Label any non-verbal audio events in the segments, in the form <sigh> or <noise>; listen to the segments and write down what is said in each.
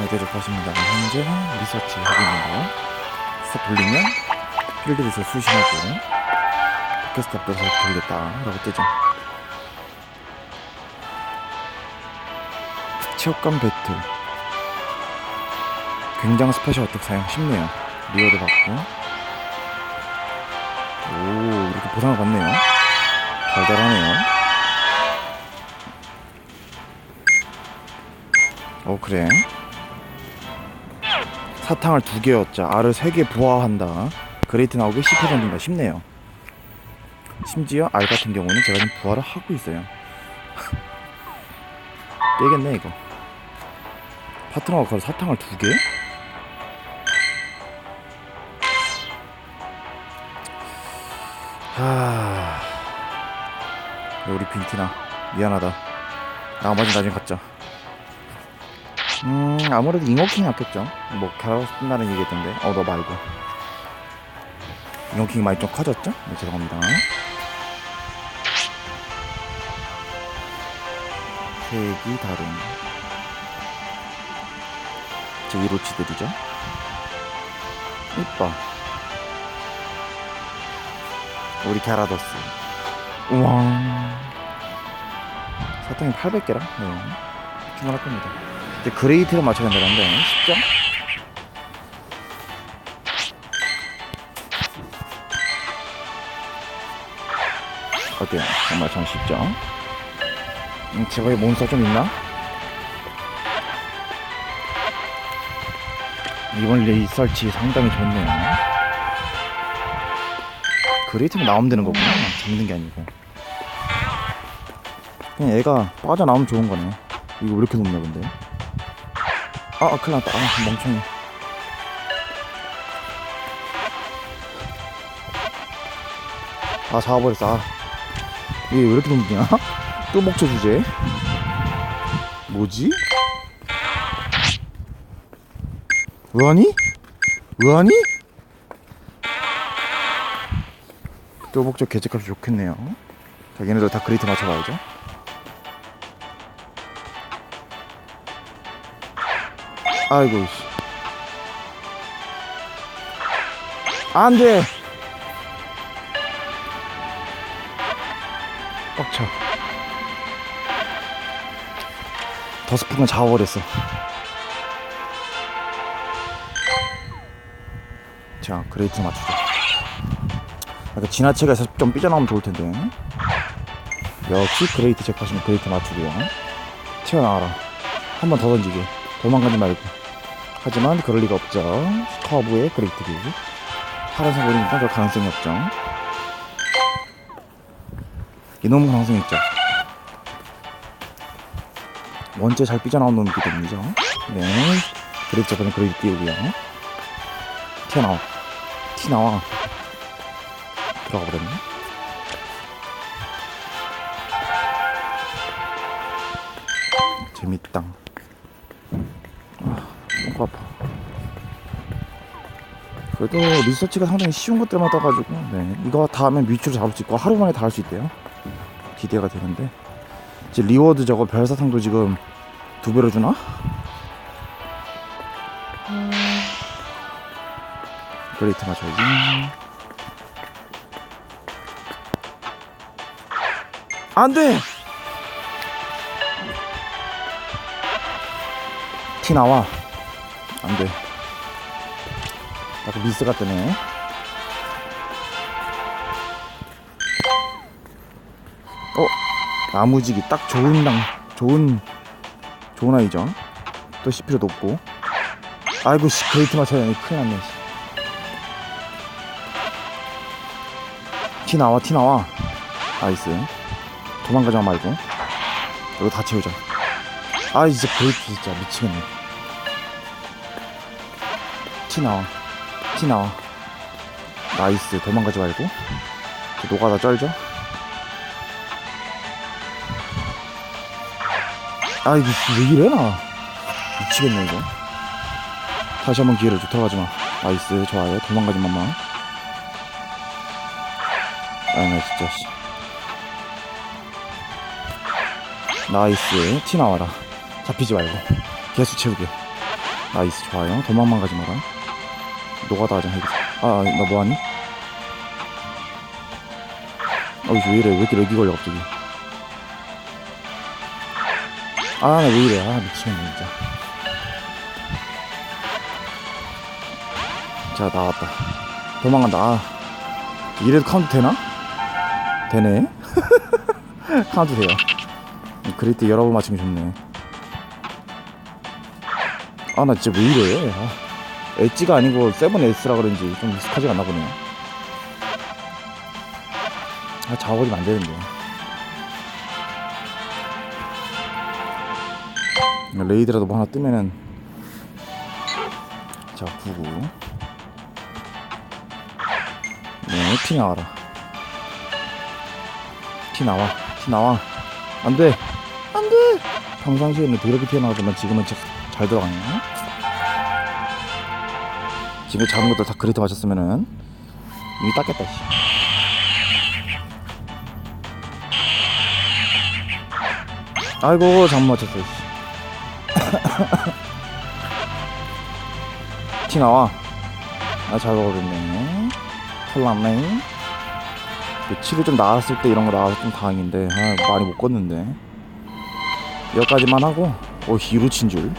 네, 대접하십니다. 현재는 리서치 하고 있는 거. 스탑 돌리면 필드에서 수신하고 포켓 스탑도 잘 돌렸다 라고 뜨죠. 체육관 배틀. 굉장한 스페셜 어택 사용 쉽네요. 리워드 받고. 오, 이렇게 보상을 받네요. 달달하네요. 어, 그래. 사탕을 두 개였자. 알을 세 개 부화한다. 그레이트 나오기 10회 정도인가 쉽네요. 심지어 알 같은 경우는 제가 지금 부화를 하고 있어요. <laughs> 깨겠네, 이거. 파트너가 그걸 사탕을 두 개? 하... 우리 빈티나 미안하다. 나머지 나중에 갖자. 음 아무래도 잉어킹 낫겠죠. 뭐 갸라스 끝나는 얘기했던데. 어 너 말고. 잉어킹 많이 좀 커졌죠? 네, 죄송합니다. 색이 다른 제 이로치들이죠. 이뻐. 우리 갸라도스. 우왕. 사탕이 800개라? 네. 충분할 겁니다. 이제 그레이트를 맞춰야 된다는데, 쉽죠? 어때요? 정말 참 쉽죠? 음, 제발 몬스터 좀 있나? 이번 리서치 상당히 좋네요. 그레이트는 나오면 되는 거구나. 잡는 게 아니고. 그냥 얘가 빠져나오면 좋은 거네. 이거 왜 이렇게 높냐, 근데. 아, 아 큰일 났다. 아, 멍청이. 아, 잡아버렸어. 아. 이게 왜 이렇게 높냐? 또 목초 주제. 뭐지? 의아니? 의아니? 또 목적 개체값이 좋겠네요. 자, 얘네들 다 그레이트 맞춰봐야죠. 아이고, 씨. 안 돼! 빡쳐. 더스프가 잡아버렸어. 자, 그레이트 맞추자. 아까 지나치게서 좀 삐져나오면 좋을 텐데. 역시 그레이트 잭팟이면 그레이트 맞추고요. 튀어나와라. 한 번 더 던지게. 도망가지 말고. 하지만 그럴 리가 없죠. 커브에 그레이트기. 파란색 오리니까 그 가능성이 없죠. 이놈 가능성이 있죠. 원체 잘 삐져나온 놈이기 때문이죠. 네. 그레이트 잭팟은 그레이트 띄우고요. 튀어나와. 티 나와. 들어가 버렸네. 재밌다. 아, 너무 아파. 그래도 리서치가 상당히 쉬운 것들만 떠가지고, 네. 이거 다 하면 뮤추로 잡을 수 있고, 하루 만에 다 할 수 있대요. 기대가 되는데. 이제 리워드 저거 별사탕도 지금 두 배로 주나? 그레이트 맞춰야지. 안 돼! 티 나와. 안 돼. 약간 미스가 뜨네. 어? 나무지기 딱 좋은 당, 좋은, 좋은 아이죠. 또 CP도 높고. 아이고, 씨, 게이트 되네. 큰일 났네. 씨. 티 나와, 티 나와. 나이스. 도망가지 말고. 이거 다 채우자. 아, 이제 게이트 진짜 미치겠네. 티 나와. 티 나와. 나이스. 도망가지 말고. 저 노가다 쩔죠? 아, 이거 왜 이래, 나. 미치겠네, 이거. 다시 한번 기회를 줘. 들어가지 마. 나이스. 좋아요. 도망가지 마마. 아, 나 진짜, 씨. 나이스. 티 나와라. 잡히지 말고. 개수 채우게. 나이스 좋아요 도망만 가지 마라 노가다 하자. 해보자 아나 뭐하니? 어이 왜 이래? 왜 이렇게 렉이 걸려 갑자기? 아나 왜 이래? 아 미치겠네 진짜. 자 나왔다. 도망간다. 아, 이래도 카운트 되나? 되네? <laughs> 카운트 돼요. 그리트 여러 번 맞추면 좋네. 아 나 진짜 왜 이래? 아, 엣지가 아니고 세븐 S라 그런지 좀 익숙하지가 않나 보네요 아 작업이면 안 되는데 레이드라도 뭐 하나 뜨면은 자 99. 네, 피 나와라. 피 나와, 피 나와. 안 돼, 안 돼. 평상시에는 더럽게 튀어나오지만 지금은 자- 잘 들어가네. 지금 작은 것들 다 그리트 맞췄으면은 이미 땄겠다. 씨. 아이고 잘못 맞췄어. 씨. <coughs> 티 나와. 아, 잘 먹어줬네. 털났네. 치료 좀 나았을 때 이런 거 나와서 좀 다행인데, 아, 많이 못 걷는데. 여기까지만 하고, 오, 히루 친 줄.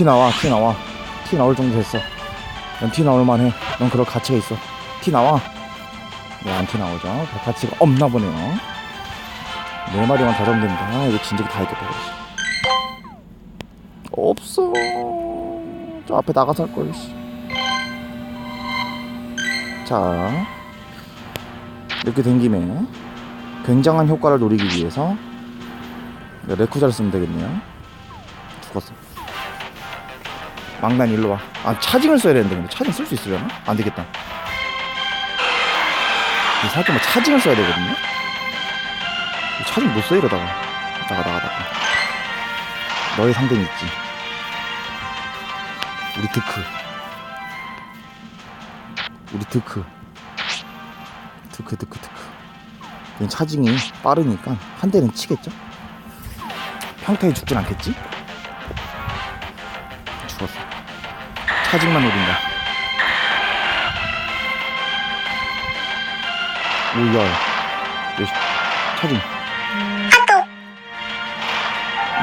티 나와, 티 나와. 티 나올 정도 됐어. 넌 티 나올 만 해. 넌 그럴 가치가 있어. 티 나와. 네, 안티 나오죠. 별 가치가 없나 보네요. 네 마리만 더 잡으면. 아, 이거 진작에 다 했겠다. 그렇지. 없어. 저 앞에 나가서 할 걸. 씨. 자, 이렇게 된 김에 굉장한 효과를 노리기 위해서 레쿠자를 쓰면 되겠네요. 죽었어. 망난 일로 와. 아 차징을 써야 되는데 근데 차징 쓸 수 있으려나? 안 되겠다. 이 살짝 뭐 차징을 써야 되거든요. 차징 못 써 이러다가 나가 나가 나가. 너의 상대는 있지. 우리 드크. 우리 드크. 드크 드크 드크. 얘 차징이 빠르니까 한 대는 치겠죠? 평타에 죽진 않겠지? 차징만 노린다. 오야. 야, 차징.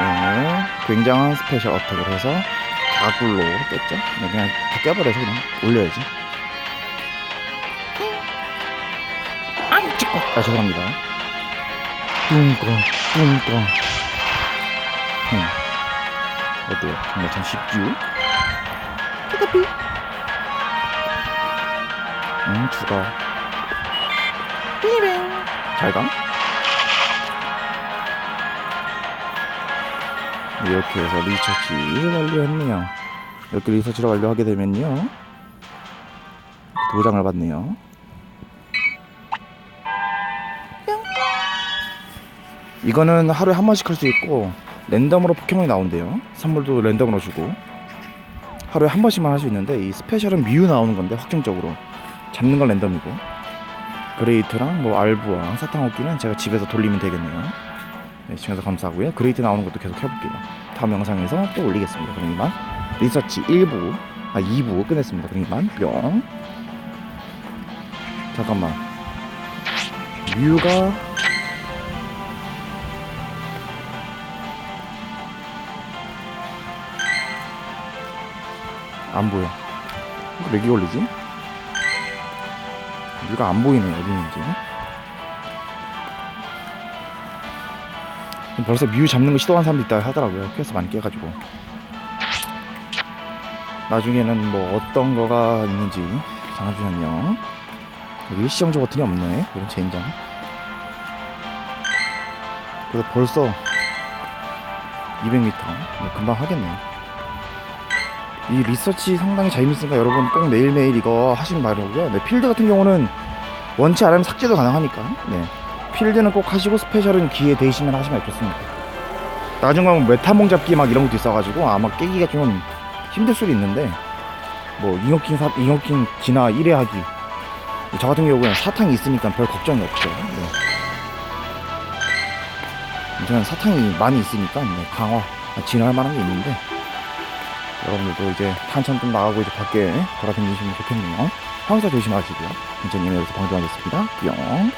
네, 굉장한 스페셜 어택을 해서 가굴로 뺐죠. 네, 그냥 다 깨버려서 그냥 올려야지. 아, 찍고. 아, 죄송합니다. 뚱꽝, 뚱꽝. 음. 어때요? 정말 참 쉽죠? 까까삐. 응, 죽어. 삐뱅. 잘 가. 이렇게 해서 리서치를 완료했네요. 이렇게 리서치를 완료하게 되면요. 도장을 받네요. 뿅. 이거는 하루에 한 번씩 할 수 있고 랜덤으로 포켓몬이 나온대요. 선물도 랜덤으로 주고 하루에 한 번씩만 할 수 있는데 이 스페셜은 미유 나오는 건데 확정적으로 잡는 건 랜덤이고 그레이트랑 뭐 알부와 사탕호끼는 제가 집에서 돌리면 되겠네요. 네, 시청해서 감사하고요. 그레이트 나오는 것도 계속 해볼게요. 다음 영상에서 또 올리겠습니다. 그럼 이만 리서치 1부, 아 2부 끝냈습니다. 그럼 이만 뿅. 잠깐만. 뮤가 안 보여. 왜 렉이 걸리지? 뮤가 안 보이네 어디 있는지. 벌써 뮤 잡는 거 시도한 사람도 있다 하더라고요. 퀘스트 많이 깨가지고. 나중에는 뭐 어떤 거가 있는지 장아주셨요 일시정지 버튼이 없네. 이런 젠장. 그래서 벌써 200m. 뭐 금방 하겠네. 이 리서치 상당히 재밌으니까 여러분 꼭 매일매일 이거 하시면 바라고요. 네, 필드 같은 경우는 원치 않으면 삭제도 가능하니까. 네. 필드는 꼭 하시고 스페셜은 기회 되시면 하시면 좋습니다. 나중에 가면 메타몽 잡기 막 이런 것도 있어가지고 아마 깨기가 좀 힘들 수도 있는데 뭐 잉어킹 사 잉어킹 기나 1회 하기 저 같은 경우는 사탕이 있으니까 별 걱정이 없죠. 네. 저는 사탕이 많이 있으니까 네, 강화 아, 진화할 만한 게 있는데 여러분들도 이제 한참 좀 나가고 이제 밖에 돌아다니시면 좋겠네요. 황사 조심하시고요. 인천님 여기서 방송하겠습니다. 뿅.